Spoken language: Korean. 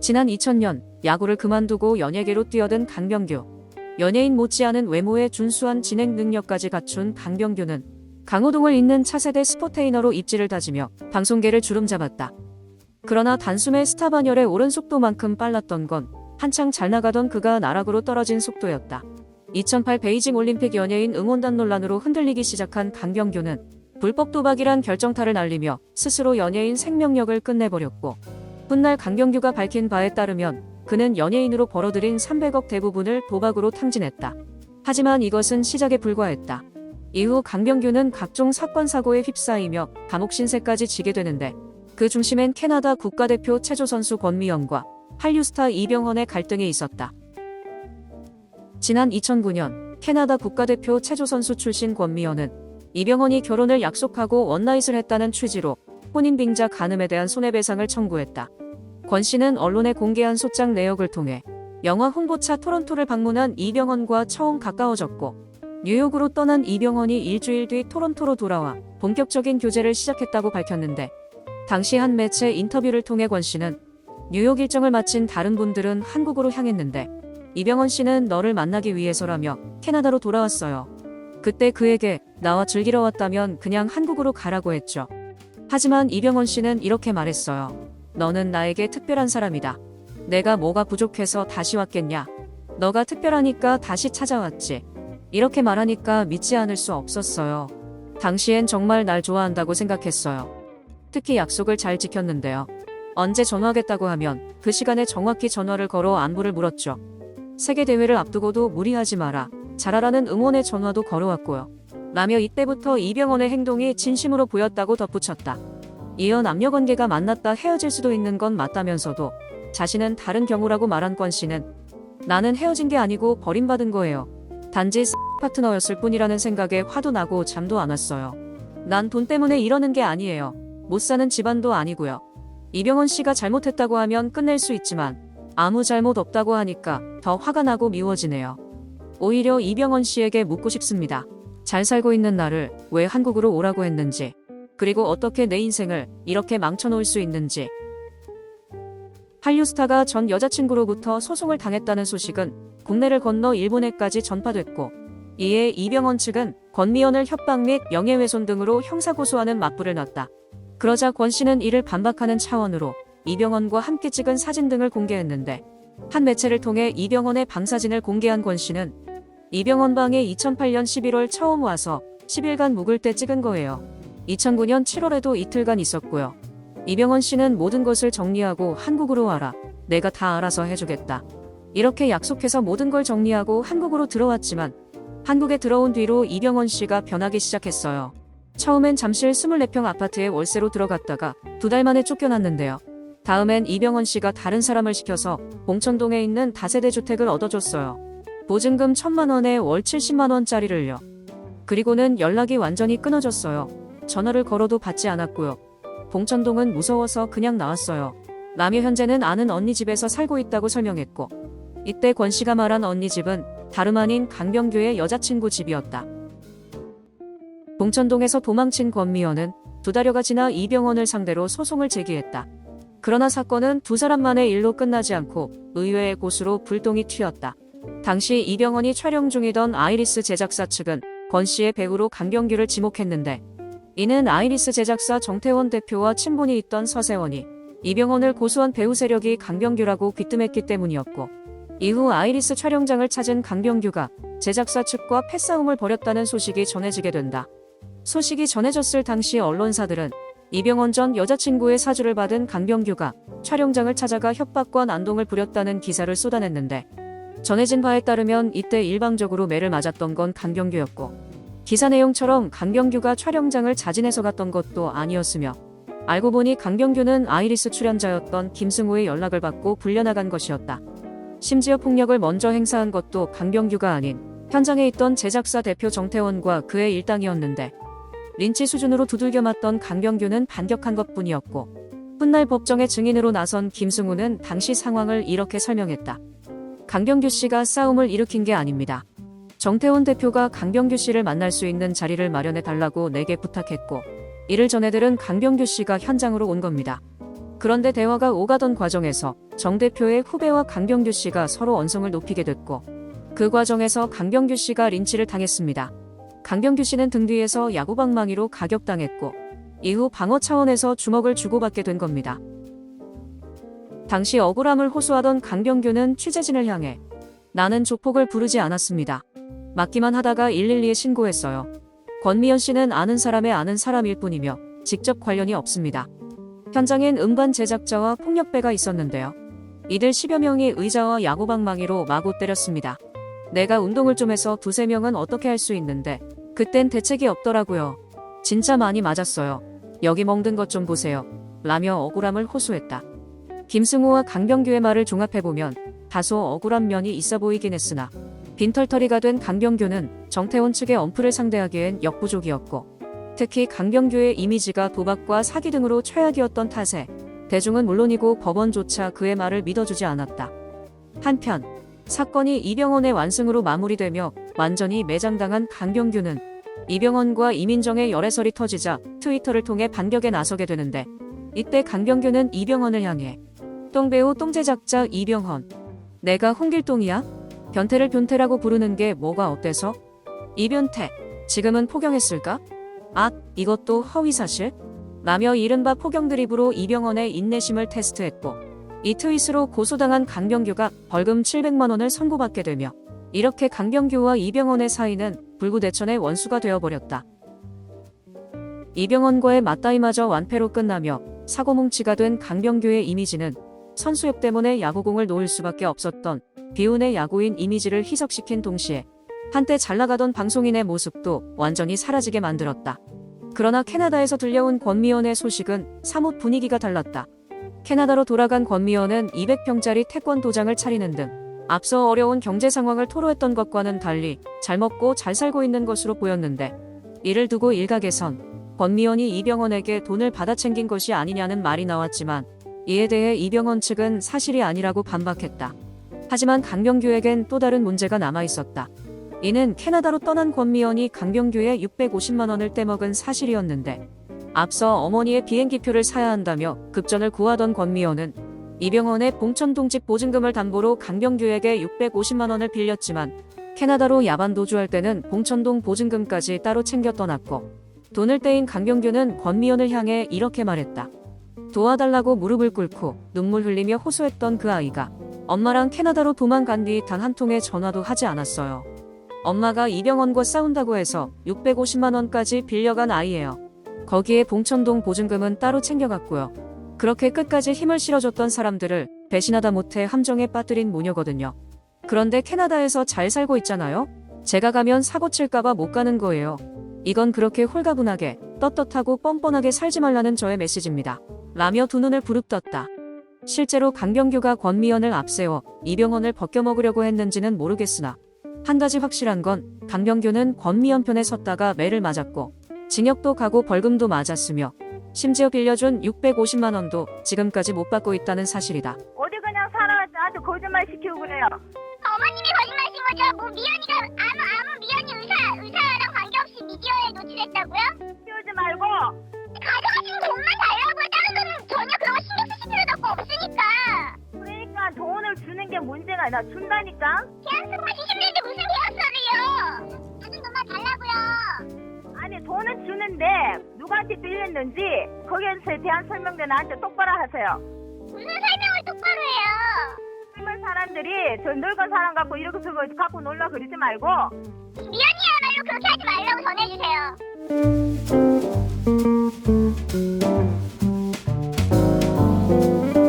지난 2000년 야구를 그만두고 연예계로 뛰어든 강병규. 연예인 못지않은 외모에 준수한 진행 능력까지 갖춘 강병규는 강호동을 잇는 차세대 스포테이너로 입지를 다지며 방송계를 주름잡았다. 그러나 단숨에 스타 반열에 오른 속도만큼 빨랐던 건 한창 잘 나가던 그가 나락으로 떨어진 속도였다. 2008 베이징 올림픽 연예인 응원단 논란으로 흔들리기 시작한 강병규는 불법 도박이란 결정타를 날리며 스스로 연예인 생명력을 끝내버렸고 훗날 강병규가 밝힌 바에 따르면 그는 연예인으로 벌어들인 300억 대부분을 도박으로 탕진했다. 하지만 이것은 시작에 불과했다. 이후 강병규는 각종 사건 사고에 휩싸이며 감옥 신세까지 지게 되는데 그 중심엔 캐나다 국가대표 체조 선수 권미연과 한류 스타 이병헌의 갈등이 있었다. 지난 2009년 캐나다 국가대표 체조 선수 출신 권미연은 이병헌이 결혼을 약속하고 원나잇을 했다는 취지로 혼인 빙자 간음에 대한 손해배상을 청구했다. 권 씨는 언론에 공개한 소장 내역을 통해 영화 홍보차 토론토를 방문한 이병헌과 처음 가까워졌고 뉴욕으로 떠난 이병헌이 일주일 뒤 토론토로 돌아와 본격적인 교제를 시작했다고 밝혔는데 당시 한 매체 인터뷰를 통해 권 씨는 뉴욕 일정을 마친 다른 분들은 한국으로 향했는데 이병헌 씨는 너를 만나기 위해서라며 캐나다로 돌아왔어요. 그때 그에게 나와 즐기러 왔다면 그냥 한국으로 가라고 했죠. 하지만 이병헌 씨는 이렇게 말했어요. 너는 나에게 특별한 사람이다. 내가 뭐가 부족해서 다시 왔겠냐? 너가 특별하니까 다시 찾아왔지. 이렇게 말하니까 믿지 않을 수 없었어요. 당시엔 정말 날 좋아한다고 생각했어요. 특히 약속을 잘 지켰는데요. 언제 전화하겠다고 하면 그 시간에 정확히 전화를 걸어 안부를 물었죠. 세계 대회를 앞두고도 무리하지 마라. 잘하라는 응원의 전화도 걸어왔고요. 라며 이때부터 이병헌의 행동이 진심으로 보였다고 덧붙였다. 이어 남녀 관계가 만났다 헤어질 수도 있는 건 맞다면서도 자신은 다른 경우라고 말한 권 씨는 나는 헤어진 게 아니고 버림받은 거예요. 단지 파트너였을 뿐이라는 생각에 화도 나고 잠도 안 왔어요. 난 돈 때문에 이러는 게 아니에요. 못 사는 집안도 아니고요. 이병헌 씨가 잘못했다고 하면 끝낼 수 있지만 아무 잘못 없다고 하니까 더 화가 나고 미워지네요. 오히려 이병헌 씨에게 묻고 싶습니다. 잘 살고 있는 나를 왜 한국으로 오라고 했는지, 그리고 어떻게 내 인생을 이렇게 망쳐놓을 수 있는지. 한류 스타가 전 여자친구로부터 소송을 당했다는 소식은 국내를 건너 일본에까지 전파됐고, 이에 이병헌 측은 권미연을 협박 및 명예훼손 등으로 형사고소하는 맞불을 놨다. 그러자 권 씨는 이를 반박하는 차원으로 이병헌과 함께 찍은 사진 등을 공개했는데 한 매체를 통해 이병헌의 방사진을 공개한 권 씨는 이병헌 방에 2008년 11월 처음 와서 10일간 묵을 때 찍은 거예요. 2009년 7월에도 이틀간 있었고요. 이병헌 씨는 모든 것을 정리하고 한국으로 와라. 내가 다 알아서 해주겠다. 이렇게 약속해서 모든 걸 정리하고 한국으로 들어왔지만 한국에 들어온 뒤로 이병헌 씨가 변하기 시작했어요. 처음엔 잠실 24평 아파트에 월세로 들어갔다가 두 달 만에 쫓겨났는데요. 다음엔 이병헌 씨가 다른 사람을 시켜서 봉천동에 있는 다세대 주택을 얻어줬어요. 보증금 1천만 원에 월 70만 원짜리를요. 그리고는 연락이 완전히 끊어졌어요. 전화를 걸어도 받지 않았고요. 봉천동은 무서워서 그냥 나왔어요. 라며 현재는 아는 언니 집에서 살고 있다고 설명했고 이때 권 씨가 말한 언니 집은 다름 아닌 강병규의 여자친구 집이었다. 봉천동에서 도망친 권미연은 두 달여가 지나 이병헌을 상대로 소송을 제기했다. 그러나 사건은 두 사람만의 일로 끝나지 않고 의회의 고수로 불똥이 튀었다. 당시 이병헌이 촬영 중이던 아이리스 제작사 측은 권 씨의 배우로 강병규를 지목했는데 이는 아이리스 제작사 정태원 대표와 친분이 있던 서세원이 이병헌을 고소한 배우 세력이 강병규라고 귀뜸했기 때문이었고 이후 아이리스 촬영장을 찾은 강병규가 제작사 측과 패싸움을 벌였다는 소식이 전해지게 된다. 소식이 전해졌을 당시 언론사들은 이병헌 전 여자친구의 사주를 받은 강병규가 촬영장을 찾아가 협박과 난동을 부렸다는 기사를 쏟아냈는데 전해진 바에 따르면 이때 일방적으로 매를 맞았던 건 강병규였고 기사 내용처럼 강병규가 촬영장을 자진해서 갔던 것도 아니었으며 알고 보니 강병규는 아이리스 출연자였던 김승우의 연락을 받고 불려나간 것이었다. 심지어 폭력을 먼저 행사한 것도 강병규가 아닌 현장에 있던 제작사 대표 정태원과 그의 일당이었는데 린치 수준으로 두들겨 맞던 강병규는 반격한 것뿐이었고 훗날 법정의 증인으로 나선 김승우는 당시 상황을 이렇게 설명했다. 강병규 씨가 싸움을 일으킨 게 아닙니다. 정태원 대표가 강병규 씨를 만날 수 있는 자리를 마련해 달라고 내게 부탁했고 이를 전해들은 강병규 씨가 현장으로 온 겁니다. 그런데 대화가 오가던 과정에서 정 대표의 후배와 강병규 씨가 서로 언성을 높이게 됐고 그 과정에서 강병규 씨가 린치를 당했습니다. 강병규 씨는 등 뒤에서 야구방망이로 가격당했고 이후 방어 차원에서 주먹을 주고받게 된 겁니다. 당시 억울함을 호소하던 강병규는 취재진을 향해 나는 조폭을 부르지 않았습니다. 맞기만 하다가 112에 신고했어요. 권미연 씨는 아는 사람의 아는 사람일 뿐이며 직접 관련이 없습니다. 현장엔 음반 제작자와 폭력배가 있었는데요. 이들 10여 명이 의자와 야구방망이로 마구 때렸습니다. 내가 운동을 좀 해서 두세 명은 어떻게 할 수 있는데 그땐 대책이 없더라고요. 진짜 많이 맞았어요. 여기 멍든 것 좀 보세요. 라며 억울함을 호소했다. 김승호와 강병규의 말을 종합해보면 다소 억울한 면이 있어 보이긴 했으나 빈털터리가 된 강병규는 정태원 측의 엄프를 상대하기엔 역부족이었고 특히 강병규의 이미지가 도박과 사기 등으로 최악이었던 탓에 대중은 물론이고 법원조차 그의 말을 믿어주지 않았다. 한편 사건이 이병헌의 완승으로 마무리되며 완전히 매장당한 강병규는 이병헌과 이민정의 열애설이 터지자 트위터를 통해 반격에 나서게 되는데 이때 강병규는 이병헌을 향해 똥배우 똥제작자 이병헌 내가 홍길동이야? 변태를 변태라고 부르는 게 뭐가 어때서? 이변태 지금은 포경했을까? 아 이것도 허위사실? 라며 이른바 포경 드립으로 이병헌의 인내심을 테스트했고 이 트윗으로 고소당한 강병규가 벌금 700만 원을 선고받게 되며 이렇게 강병규와 이병헌의 사이는 불구대천의 원수가 되어버렸다. 이병헌과의 맞다이마저 완패로 끝나며 사고뭉치가 된 강병규의 이미지는 선수욕 때문에 야구공을 놓을 수밖에 없었던 비운의 야구인 이미지를 희석시킨 동시에 한때 잘 나가던 방송인의 모습도 완전히 사라지게 만들었다. 그러나 캐나다에서 들려온 권미연의 소식은 사뭇 분위기가 달랐다. 캐나다로 돌아간 권미연은 200평짜리 태권도장을 차리는 등 앞서 어려운 경제 상황을 토로했던 것과는 달리 잘 먹고 잘 살고 있는 것으로 보였는데 이를 두고 일각에선 권미연이 이병헌에게 돈을 받아 챙긴 것이 아니냐는 말이 나왔지만 이에 대해 이병헌 측은 사실이 아니라고 반박했다. 하지만 강병규에겐 또 다른 문제가 남아 있었다. 이는 캐나다로 떠난 권미연이 강병규의 650만 원을 떼먹은 사실이었는데 앞서 어머니의 비행기표를 사야 한다며 급전을 구하던 권미연은 이병헌의 봉천동 집 보증금을 담보로 강병규에게 650만 원을 빌렸지만 캐나다로 야반 도주할 때는 봉천동 보증금까지 따로 챙겨 떠났고 돈을 떼인 강병규는 권미연을 향해 이렇게 말했다. 도와달라고 무릎을 꿇고 눈물 흘리며 호소했던 그 아이가 엄마랑 캐나다로 도망간 뒤 단 한 통의 전화도 하지 않았어요. 엄마가 이병헌과 싸운다고 해서 650만 원까지 빌려간 아이예요. 거기에 봉천동 보증금은 따로 챙겨갔고요. 그렇게 끝까지 힘을 실어줬던 사람들을 배신하다 못해 함정에 빠뜨린 모녀거든요. 그런데 캐나다에서 잘 살고 있잖아요? 제가 가면 사고 칠까봐 못 가는 거예요. 이건 그렇게 홀가분하게 떳떳하고 뻔뻔하게 살지 말라는 저의 메시지입니다. 라며 두 눈을 부릅떴다. 실제로 강병규가 권미연을 앞세워 이병헌을 벗겨먹으려고 했는지는 모르겠으나 한 가지 확실한 건 강병규는 권미연 편에 섰다가 매를 맞았고 징역도 가고 벌금도 맞았으며 심지어 빌려준 650만 원도 지금까지 못 받고 있다는 사실이다. 어디 그냥 살아 아주 거짓말 시키고 그래요. 어머님이 거짓말하신 거죠? 뭐 미연이가 아무 아무 미연이 의사 의사랑 관 계없이 미디어에 노출했다고요? 키우지 말고 가져가시는 돈만 달라고요. 다른 거는 전혀 그런 거 신경 쓰실 필요도 없으니까. 그러니까 돈을 주는 게 문제가 아니라 준다니까. 계약서까지 힘든데 무슨 계약서를요? 다른 돈만 달라고요. 아니 돈은 주는데 누구한테 빌렸는지 거기에 대한 설명도 나한테 똑바로 하세요. 무슨 설명을 똑바로 해요? 젊은 사람들이 저 늙은 사람 갖고 이렇게 저거 갖고 놀라 그러지 말고 미연이야말로 그렇게 하지 말라고 전해주세요.